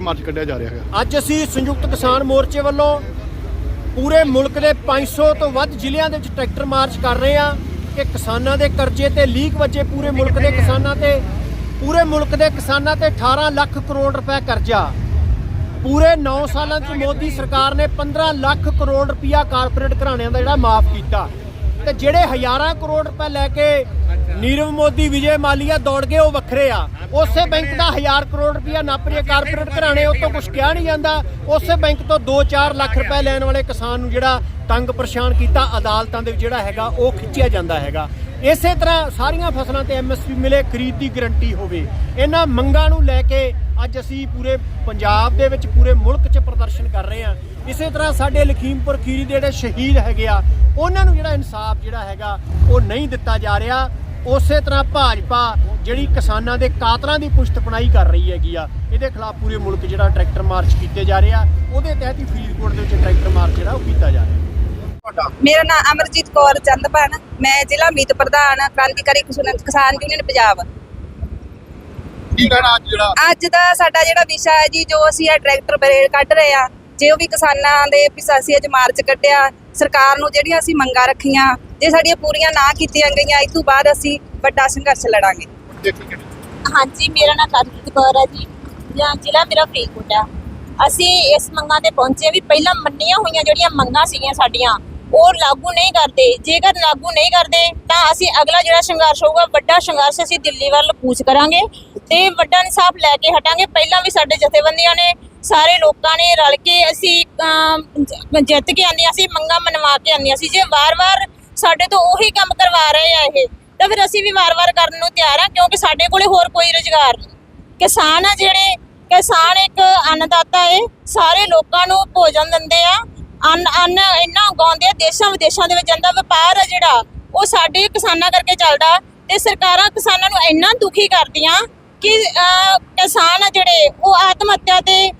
March ਕੱਢਿਆ ਜਾ ਰਿਹਾ ਹੈਗਾ। ਅੱਜ ਅਸੀਂ ਸੰਯੁਕਤ ਕਿਸਾਨ ਮੋਰਚੇ ਵੱਲੋਂ ਪੂਰੇ ਮੁਲਕ ਦੇ 500 ਤੋਂ ਵੱਧ ਜ਼ਿਲ੍ਹਿਆਂ ਦੇ ਵਿੱਚ ਟਰੈਕਟਰ ਮਾਰਚ ਕਰ ਰਹੇ ਹਾਂ ਕਿ ਕਿਸਾਨਾਂ ਦੇ ਕਰਜ਼ੇ ਤੇ ਲੀਕ ਵੱਜੇ ਪੂਰੇ ਮੁਲਕ ਦੇ ਕਿਸਾਨਾਂ ਤੇ। ਪੂਰੇ ਮੁਲਕ ਦੇ ਕਿਸਾਨਾਂ ਤੇ 18 ਲੱਖ ਕਰੋੜ ਰੁਪਏ ਕਰਜ਼ਾ। ਪੂਰੇ 9 ਸਾਲਾਂ 'ਚ ਮੋਦੀ ਸਰਕਾਰ ਨੇ 15 ਲੱਖ ਕਰੋੜ ਰੁਪਇਆ ਕਾਰਪੋਰੇਟ ਘਰਾਣਿਆਂ ਦਾ ਜਿਹੜਾ ਮਾਫ ਕੀਤਾ। ਤੇ ਜਿਹੜੇ ਹਜ਼ਾਰਾਂ ਕਰੋੜ ਰੁਪਏ ਲੈ ਕੇ ਨੀਰਵ ਮੋਦੀ, ਵਿਜੇ ਮਾਲੀਆ ਦੌੜ ਗਏ, ਉਹ ਵੱਖਰੇ ਆ। ਉਸੇ ਬੈਂਕ ਦਾ 1000 ਕਰੋੜ ਰੁਪਇਆ ਨੱਪ ਰਿਹਾ ਕਾਰਪੋਰੇਟ ਘਰਾਣੇ ਉਹ ਤੋਂ ਕੁਝ ਕਿਹਾ ਨਹੀਂ ਜਾਂਦਾ। ਉਸੇ ਬੈਂਕ ਤੋਂ 2-4 ਲੱਖ ਰੁਪਏ ਲੈਣ ਵਾਲੇ ਕਿਸਾਨ ਨੂੰ ਜਿਹੜਾ ਤੰਗ ਪਰੇਸ਼ਾਨ ਕੀਤਾ, ਅਦਾਲਤਾਂ ਦੇ ਵਿੱਚ ਜਿਹੜਾ ਹੈਗਾ, ਉਹ ਖਿੱਚਿਆ ਜਾਂਦਾ ਹੈਗਾ। ਇਸੇ ਤਰ੍ਹਾਂ ਸਾਰੀਆਂ ਫਸਲਾਂ ਤੇ ਐਮਐਸਪੀ ਮਿਲੇ, ਖਰੀਦ ਦੀ ਗਰੰਟੀ ਹੋਵੇ। ਇਹਨਾਂ ਮੰਗਾਂ ਨੂੰ ਲੈ ਕੇ ਅੱਜ ਅਸੀਂ ਪੂਰੇ ਪੰਜਾਬ ਦੇ ਵਿੱਚ, ਪੂਰੇ ਮੁਲਕ 'ਚ ਪ੍ਰਦਰਸ਼ਨ ਕਰ ਰਹੇ ਹਾਂ। ਇਸੇ ਤਰ੍ਹਾਂ ਸਾਡੇ ਲਖੀਮਪੁਰ ਖੀਰੀ ਦੇ ਜਿਹੜੇ ਸ਼ਹੀਦ ਹੈਗੇ ਆ, ਉਹਨਾਂ ਨੂੰ ਜਿਹੜਾ ਇਨਸਾਫ ਜਿਹੜਾ ਹੈਗਾ, ਉਹ ਨਹੀਂ ਦਿੱਤਾ ਜਾ ਰਿਹਾ। ਉਸੇ ਤਰ੍ਹਾਂ ਭਾਜਪਾ ਜਿਹੜੀ ਕਿਸਾਨਾਂ ਦੇ ਕਾਤਲਾਂ ਦੀ ਪੁਸ਼ਤਪਣਾਈ ਕਰ ਰਹੀ ਹੈਗੀ ਆ ਇਹਦੇ ਖਿਲਾਫ ਪੂਰੇ ਮੁਲਕ ਜਿਹੜਾ ਟਰੈਕਟਰ ਮਾਰਚ ਕੀਤੇ ਜਾ ਰਹੇ ਆ ਉਹਦੇ ਤਹਿਤ ਹੀ ਫਰੀਦਕੋਟ ਦੇ ਵਿੱਚ ਟਰੈਕਟਰ ਮਾਰਚ ਜਿਹੜਾ ਉਹ ਕੀਤਾ ਜਾ ਰਿਹਾ। ਮੇਰਾ ਨਾਮ ਅਮਰਜੀਤ ਕੌਰ ਚੰਦਪਾਨ ਮੈਂ ਜ਼ਿਲ੍ਹਾ ਮੀਤ ਪ੍ਰਧਾਨ ਕ੍ਰਾਂਤੀਕਾਰੀ ਕਿਸਾਨ ਕਿਸਾਨ ਯੂਨੀਅਨ ਪੰਜਾਬ। ਕੀ ਕਹਿਣਾ ਅੱਜ ਜਿਹੜਾ? ਅੱਜ ਦਾ ਸਾਡਾ ਜਿਹੜਾ ਵਿਸ਼ਾ ਹੈ ਜੀ ਜੋ ਅਸੀਂ ਇਹ ਟਰੈਕਟਰ ਬਰੇਡ ਕੱਢ ਰਹੇ ਆ ਜੇ ਉਹ ਵੀ ਕਿਸਾਨਾਂ ਦੇ ਪਿਸਾਸੀ ਅੱਜ ਮਾਰਚ ਕੱਢਿਆ ਸਰਕਾਰ ਨੂੰ ਜਿਹੜੀਆਂ ਅਸੀਂ ਮੰਗਾਂ ਰੱਖੀਆਂ ਜੇ ਸਾਡੀਆਂ ਪੂਰੀਆਂ ਨਾ ਕੀਤੀਆਂ ਗਈਆਂ, ਇਸ ਤੋਂ ਬਾਅਦ ਅਸੀਂ ਵੱਡਾ ਸੰਘਰਸ਼ ਲੜਾਂਗੇ। ਹਾਂਜੀ, ਮੇਰਾ ਨਾਮ ਕਰਨਜੀਤ ਕੌਰ ਹੈ ਜੀ। ਜਾਂ ਜ਼ਿਲ੍ਹਾ ਮੇਰਾ ਫਰੀਦਕੋਟ ਆ। ਅਸੀਂ ਇਸ ਮੰਗਾਂ ਤੇ ਪਹੁੰਚੇ ਵੀ ਪਹਿਲਾਂ ਮੰਨੀਆਂ ਹੋਈਆਂ ਜਿਹੜੀਆਂ ਮੰਗਾਂ ਸੀਗੀਆਂ ਸਾਡੀਆਂ, ਉਹ ਲਾਗੂ ਨਹੀਂ ਕਰਦੇ। ਜੇਕਰ ਲਾਗੂ ਨਹੀਂ ਕਰਦੇ, ਤਾਂ ਅਸੀਂ ਅਗਲਾ ਜਿਹੜਾ ਸੰਘਰਸ਼ ਹੋਊਗਾ, ਵੱਡਾ ਸੰਘਰਸ਼ ਅਸੀਂ ਦਿੱਲੀ ਵੱਲ ਕੂਚ ਕਰਾਂਗੇ ਤੇ ਵੱਡਾ ਇਨਸਾਫ ਲੈ ਕੇ ਹਟਾਂਗੇ। ਪਹਿਲਾਂ ਵੀ ਸਾਡੇ ਜਥੇਬੰਦੀਆਂ ਨੇ, ਸਾਰੇ ਲੋਕਾਂ ਨੇ ਰਲ ਕੇ ਅਸੀਂ ਜਿੱਤ ਕੇ ਆਂਦੀਆਂ ਸੀ, ਮੰਗਾਂ ਮਨਵਾ ਕੇ ਆਂਦੀਆਂ ਸੀ। ਜੇ ਵਾਰ-ਵਾਰ ਸਾਡੇ ਤੋਂ ਉਹੀ ਕੰਮ ਕਰਵਾ ਰਹੇ ਆ ਇਹ। ਤਾਂ ਫਿਰ ਅਸੀਂ ਵੀ ਵਾਰ-ਵਾਰ ਕਰਨ ਨੂੰ ਤਿਆਰ ਆ, ਕਿਉਂਕਿ ਸਾਡੇ ਕੋਲੇ ਹੋਰ ਕੋਈ ਰੁਜ਼ਗਾਰ ਨਹੀਂ। ਕਿਸਾਨ ਆ ਜਿਹੜੇ, ਕਿਸਾਨ ਇੱਕ ਅੰਨਦਾਤਾ ਏ, ਸਾਰੇ ਲੋਕਾਂ ਨੂੰ ਭੋਜਨ ਦਿੰਦੇ ਆ। ਅੰਨ ਅੰਨ ਇੰਨਾ ਉਗਾਉਂਦੇ ਆ ਦੇਸ਼ਾਂ ਵਿਦੇਸ਼ਾਂ ਦੇ ਵਿੱਚ ਜਾਂਦਾ, ਵਪਾਰ ਆ ਜਿਹੜਾ, ਉਹ ਸਾਡੇ ਕਿਸਾਨਾਂ ਕਰਕੇ ਚੱਲਦਾ। ਤੇ ਸਰਕਾਰਾਂ ਕਿਸਾਨਾਂ ਨੂੰ ਇੰਨਾ ਦੁਖੀ ਕਰਦੀਆਂ ਕਿ ਕਿਸਾਨ ਆ ਜਿਹੜੇ, ਉਹ ਆਤਮ ਹੱਤਿਆ ਤੇ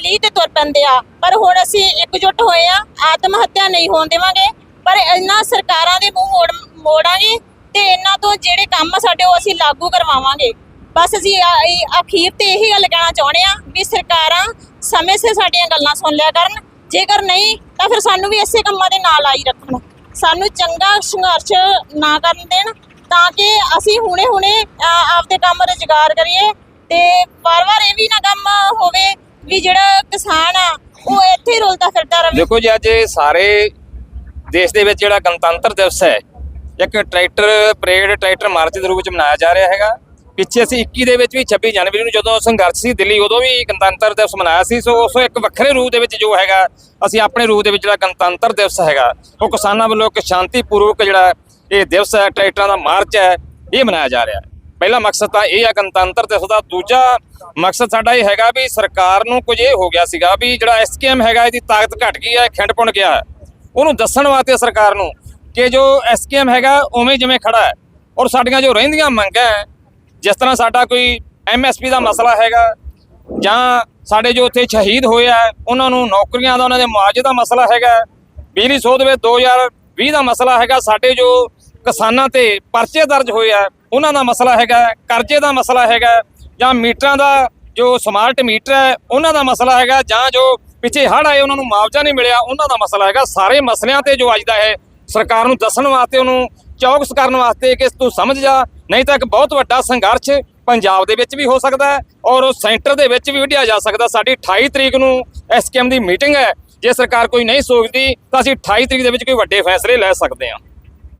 ਲੀਹ ਤੇ ਤੁਰ ਪੈਂਦੇ ਆ। ਪਰ ਹੁਣ ਅਸੀਂ ਇਕਜੁੱਟ ਹੋਏ ਆ ਆਤਮ ਹੱਤਿਆ ਨਹੀਂ ਹੋਣ ਦੇਵਾਂਗੇ। ਪਰ ਇਹਨਾਂ ਸਰਕਾਰਾਂ ਦੇ ਮੂੰਹ ਮੋੜ ਮੋੜਾਂਗੇ ਤੇ ਇਹਨਾਂ ਤੋਂ ਜਿਹੜੇ ਕੰਮ ਸਾਡੇ ਉਹ ਅਸੀਂ ਲਾਗੂ ਕਰਵਾਵਾਂਗੇ। ਬਸ ਅਸੀਂ ਆ- ਇਹ ਅਖੀਰ ਤੇ ਇਹੀ ਗੱਲ ਕਹਿਣਾ ਚਾਹੁੰਦੇ ਆ ਵੀ ਸਰਕਾਰਾਂ ਸਮੇਂ ਸਿਰ ਸਾਡੀਆਂ ਗੱਲਾਂ ਸੁਣ ਲਿਆ ਕਰਨ। ਜੇਕਰ ਨਹੀਂ ਤਾਂ ਫਿਰ ਸਾਨੂੰ ਵੀ ਇਸੇ ਕੰਮਾਂ ਦੇ ਨਾਲ ਆਈ ਰੱਖਣ। ਸਾਨੂੰ ਚੰਗਾ ਸੰਘਰਸ਼ ਨਾ ਕਰਨ ਦੇਣ ਤਾਂ ਕਿ ਅਸੀਂ ਹੁਣੇ-ਹੁਣੇ ਅਹ, ਆਪਦੇ ਕੰਮ ਰੁਜ਼ਗਾਰ ਕਰੀਏ ਤੇ ਵਾਰ-ਵਾਰ ਇਹ ਵੀ ਨਾ ਕੰਮ ਹੋਵੇ ਵੀ ਜਿਹੜਾ ਕਿਸਾਨ ਆ ਉਹ ਇੱਥੇ ਹੀ ਰੁਲਦਾ ਫਿਰਦਾ ਰਹੇ। ਦੇਖੋ ਜੀ ਅੱਜ ਇਹ ਸਾਰੇ ਦੇਸ਼ ਦੇ ਵਿੱਚ ਜਿਹੜਾ ਗਣਤੰਤਰ ਦਿਵਸ ਹੈ, ਇੱਕ ਟਰੈਕਟਰ, ਪਰੇਡ ਟਰੈਕਟਰ ਮਾਰਚ ਦੇ ਰੂਪ ਵਿੱਚ ਮਨਾਇਆ ਜਾ ਰਿਹਾ ਹੈਗਾ। ਪਿੱਛੇ ਅਸੀਂ 21 ਦੇ ਵਿੱਚ ਵੀ 26 ਜਨਵਰੀ ਨੂੰ ਜਦੋਂ ਸੰਘਰਸ਼ ਸੀ ਦਿੱਲੀ, ਉਦੋਂ ਵੀ ਗਣਤੰਤਰ ਦਿਵਸ ਮਨਾਇਆ ਸੀ। ਸੋ ਉਸ ਇੱਕ ਵੱਖਰੇ ਰੂਪ ਦੇ ਵਿੱਚ ਜੋ ਹੈਗਾ, ਅਸੀਂ ਆਪਣੇ ਰੂਪ ਦੇ ਵਿੱਚ ਜਿਹੜਾ ਗਣਤੰਤਰ ਦਿਵਸ ਹੈਗਾ, ਉਹ ਕਿਸਾਨਾਂ ਵੱਲੋਂ ਇੱਕ ਸ਼ਾਂਤੀਪੂਰਵਕ ਜਿਹੜਾ ਇਹ ਦਿਵਸ ਹੈ, ਟਰੈਕਟਰਾਂ ਦਾ ਮਾਰਚ ਹੈ, ਇਹ ਮਨਾਇਆ ਜਾ ਰਿਹਾ ਹੈ। ਪਹਿਲਾ ਮਕਸਦ ਤਾਂ ਇਹ ਆ ਗਣਤੰਤਰ ਦਿਵਸ ਦਾ। ਦੂਜਾ ਮਕਸਦ ਸਾਡਾ ਇਹ ਹੈਗਾ ਵੀ ਸਰਕਾਰ ਨੂੰ ਕੁਝ ਇਹ ਹੋ ਗਿਆ ਸੀਗਾ ਵੀ ਜਿਹੜਾ ਐਸਕੇਐਮ ਹੈਗਾ, ਇਹਦੀ ਤਾਕਤ ਘਟ ਗਈ ਹੈ, ਖਿੰਡ ਪੁਣ ਗਿਆ ਹੈ। ਉਹਨੂੰ ਦੱਸਣ ਵਾਸਤੇ ਸਰਕਾਰ ਨੂੰ ਕਿ ਜੋ ਐਸਕੇਐਮ ਹੈਗਾ, ਉਵੇਂ ਜਿਵੇਂ ਖੜਾ ਹੈ ਔਰ ਸਾਡੀਆਂ ਜੋ ਰਹਿੰਦੀਆਂ ਮੰਗਾਂ ਹੈ, ਜਿਸ ਤਰ੍ਹਾਂ ਸਾਡਾ ਕੋਈ ਐਮਐਸਪੀ ਦਾ ਮਸਲਾ ਹੈਗਾ ਜਾਂ ਸਾਡੇ ਜੋ ਉੱਥੇ ਸ਼ਹੀਦ ਹੋਏ ਆ, ਉਹਨਾਂ ਨੂੰ ਨੌਕਰੀਆਂ ਦਾ, ਉਹਨਾਂ ਦੇ ਮੁਆਵਜ਼ੇ ਦਾ ਮਸਲਾ ਹੈਗਾ, ਬਿਜਲੀ ਸੋਧ ਵਿੱਚ 2020 ਦਾ ਮਸਲਾ ਹੈਗਾ, ਸਾਡੇ ਜੋ ਕਿਸਾਨਾਂ ਤੇ ਪਰਚੇ ਦਰਜ ਹੋਏ ਆ, ਉਹਨਾਂ ਦਾ ਮਸਲਾ ਹੈਗਾ, ਕਰਜ਼ੇ ਦਾ ਮਸਲਾ ਹੈਗਾ ਜਾਂ ਮੀਟਰਾਂ ਦਾ ਜੋ ਸਮਾਰਟ ਮੀਟਰ ਹੈ, ਉਹਨਾਂ ਦਾ ਮਸਲਾ ਹੈਗਾ ਜਾਂ ਜੋ ਪਿੱਛੇ ਹੜ੍ਹ ਆਏ, ਉਹਨਾਂ ਨੂੰ ਮੁਆਵਜ਼ਾ ਨਹੀਂ ਮਿਲਿਆ। ਉਹਨਾਂ ਦਾ ਮਸਲਾ ਹੈਗਾ ਸਾਰੇ ਮਸਲਿਆਂ ਤੇ ਜੋ ਅੱਜ ਦਾ ਹੈ ਸਰਕਾਰ ਨੂੰ ਦੱਸਣ ਵਾਸਤੇ, ਉਹਨੂੰ ਚੌਕਸ ਕਰਨ ਵਾਸਤੇ ਕਿ ਤੂੰ ਸਮਝ ਜਾ, ਨਹੀਂ ਤਾਂ ਇੱਕ ਬਹੁਤ ਵੱਡਾ ਸੰਘਰਸ਼ ਪੰਜਾਬ ਦੇ ਵਿੱਚ ਵੀ ਹੋ ਸਕਦਾ ਹੈ ਔਰ ਉਹ ਸੈਂਟਰ ਦੇ ਵਿੱਚ ਵੀ ਵਿੱਢਿਆ ਜਾ ਸਕਦਾ। ਸਾਡੀ 28 ਤਰੀਕ ਨੂੰ ਐਸਕੇਐਮ ਦੀ ਮੀਟਿੰਗ ਹੈ। ਜੇ ਸਰਕਾਰ ਕੋਈ ਨਹੀਂ ਸੋਚਦੀ, ਤਾਂ ਅਸੀਂ 28 ਤਰੀਕ ਦੇ ਵਿੱਚ ਕੋਈ ਵੱਡੇ ਫੈਸਲੇ ਲੈ ਸਕਦੇ ਹਾਂ।